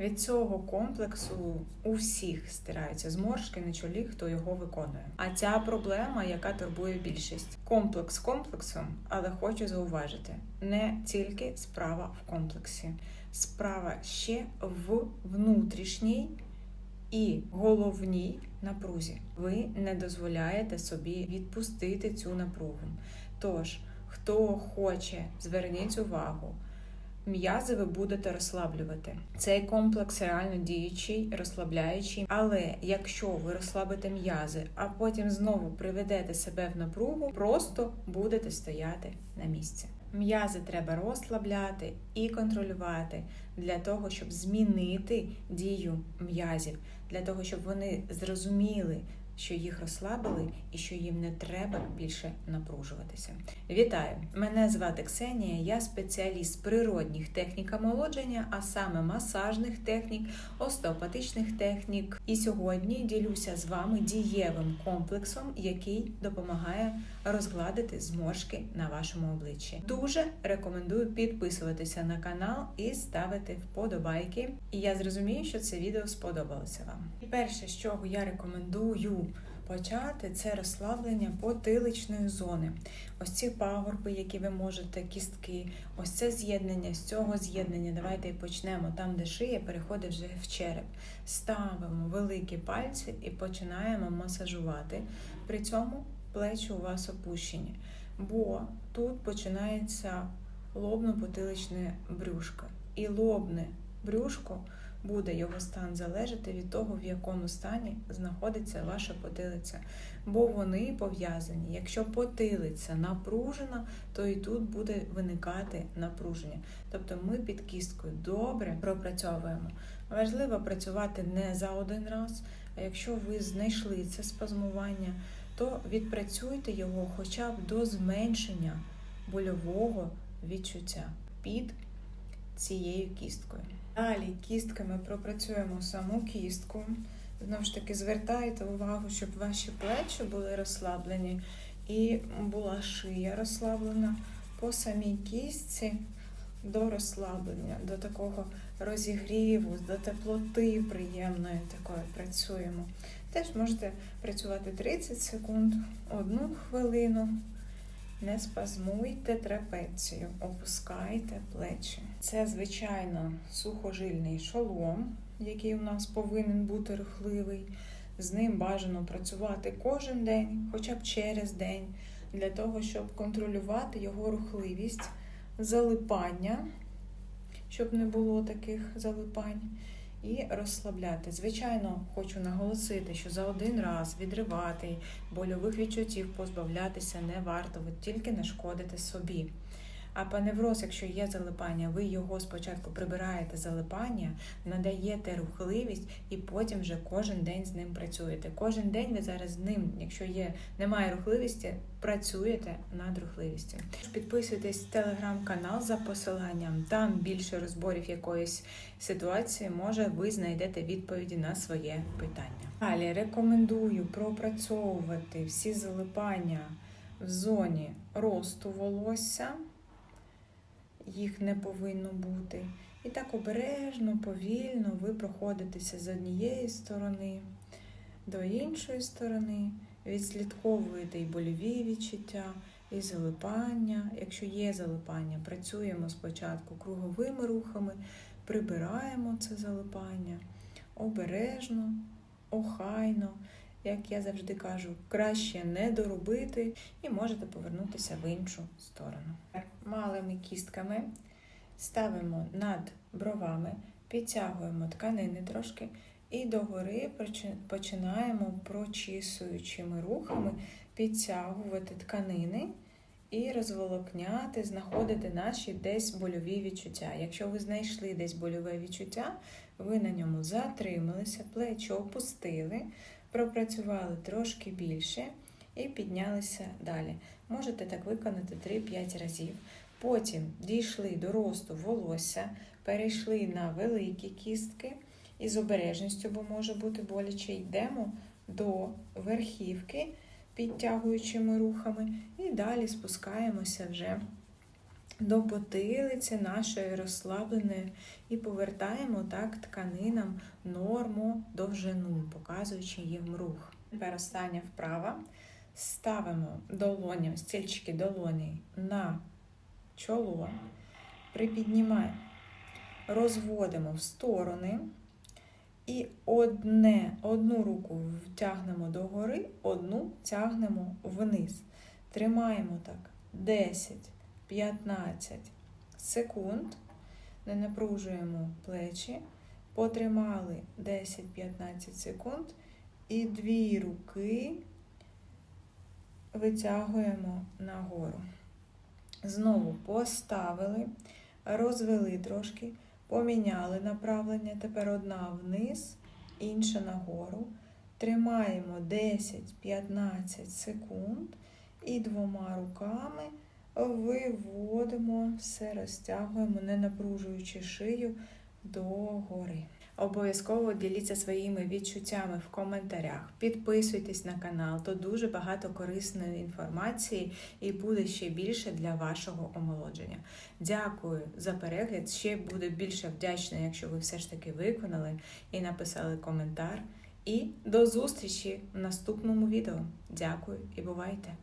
Від цього комплексу у всіх стираються зморшки на чолі, хто його виконує. А ця проблема, яка турбує більшість, комплекс комплексом, але хочу зауважити, не тільки справа в комплексі, справа ще в внутрішній і головній напрузі. Ви не дозволяєте собі відпустити цю напругу. Тож, хто хоче, зверніть увагу. М'язи ви будете розслаблювати. Цей комплекс реально діючий, розслабляючий. Але якщо ви розслабите м'язи, а потім знову приведете себе в напругу, просто будете стояти на місці. М'язи треба розслабляти і контролювати для того, щоб змінити дію м'язів, для того, щоб вони зрозуміли, що їх розслабили і що їм не треба більше напружуватися. Вітаю! Мене звати Ксенія, я спеціаліст з природних технік омолодження, а саме масажних технік, остеопатичних технік. І сьогодні ділюся з вами дієвим комплексом, який допомагає розгладити зморшки на вашому обличчі. Дуже рекомендую підписуватися на канал і ставити вподобайки. І я зрозумію, що це відео сподобалося вам. І перше, з чого я рекомендую почати, це розслаблення потиличної зони. Ось ці пагорби, які ви можете, кістки, ось це з'єднання, з цього з'єднання. Давайте і почнемо там, де шия переходить вже в череп. Ставимо великі пальці і починаємо масажувати. При цьому плечі у вас опущені, бо тут починається лобно-потиличне брюшко. І лобне брюшко буде його стан залежати від того, в якому стані знаходиться ваша потилиця. Бо вони пов'язані. Якщо потилиця напружена, то і тут буде виникати напруження. Тобто ми під кісткою добре пропрацьовуємо. Важливо працювати не за один раз, а якщо ви знайшли це спазмування, то відпрацюйте його хоча б до зменшення больового відчуття під цією кісткою. Далі кістками пропрацюємо саму кістку. Знову ж таки, звертайте увагу, щоб ваші плечі були розслаблені і була шия розслаблена по самій кістці до розслаблення, до такого розігріву, до теплоти приємної такої працюємо. Теж можете працювати 30 секунд, одну хвилину. Не спазмуйте трапецію, опускайте плечі. Це, звичайно, сухожильний шолом, який у нас повинен бути рухливий. З ним бажано працювати кожен день, хоча б через день, для того, щоб контролювати його рухливість, залипання, щоб не було таких залипань. І розслабляти. Звичайно, хочу наголосити, що за один раз відривати больових відчуттів, позбавлятися не варто, ви тільки нашкодите собі. А паневроз, якщо є залипання, ви його спочатку прибираєте залипання, надаєте рухливість і потім вже кожен день з ним працюєте. Кожен день ви зараз з ним, якщо є, немає рухливості, працюєте над рухливістю. Підписуйтесь в телеграм-канал за посиланням. Там більше розборів якоїсь ситуації, може ви знайдете відповіді на своє питання. Далі рекомендую пропрацьовувати всі залипання в зоні росту волосся їх не повинно бути. І так обережно, повільно ви проходитеся з однієї сторони до іншої сторони, відслідковуєте і больові відчуття, і залипання. Якщо є залипання, працюємо спочатку круговими рухами, прибираємо це залипання обережно, охайно. Як я завжди кажу, краще не доробити і можете повернутися в іншу сторону. Малими кістками ставимо над бровами, підтягуємо тканини трошки і догори починаємо прочісуючими рухами підтягувати тканини і розволокняти, знаходити наші десь больові відчуття. Якщо ви знайшли десь больове відчуття, ви на ньому затрималися, плечі опустили пропрацювали трошки більше і піднялися далі. Можете так виконати 3-5 разів. Потім дійшли до росту волосся, перейшли на великі кістки і з обережністю, бо може бути боляче, йдемо до верхівки, підтягуючими рухами, і далі спускаємося вже до потилиці нашої розслабленої і повертаємо так тканинам норму довжину, показуючи їм рух. Тепер остання вправа. Ставимо долоні, стільчики долоні на чоло, припіднімаємо, розводимо в сторони. І одне, одну руку втягнемо догори, одну тягнемо вниз. Тримаємо так 10-15 секунд. Не напружуємо плечі. Потримали 10-15 секунд. І дві руки витягуємо нагору. Знову поставили, розвели трошки. Поміняли направлення, тепер одна вниз, інша нагору. Тримаємо 10-15 секунд і двома руками виводимо все, розтягуємо, не напружуючи шию догори. Обов'язково діліться своїми відчуттями в коментарях. Підписуйтесь на канал, то дуже багато корисної інформації і буде ще більше для вашого омолодження. Дякую за перегляд. Ще буду більше вдячна, якщо ви все ж таки виконали і написали коментар. І до зустрічі в наступному відео. Дякую і бувайте!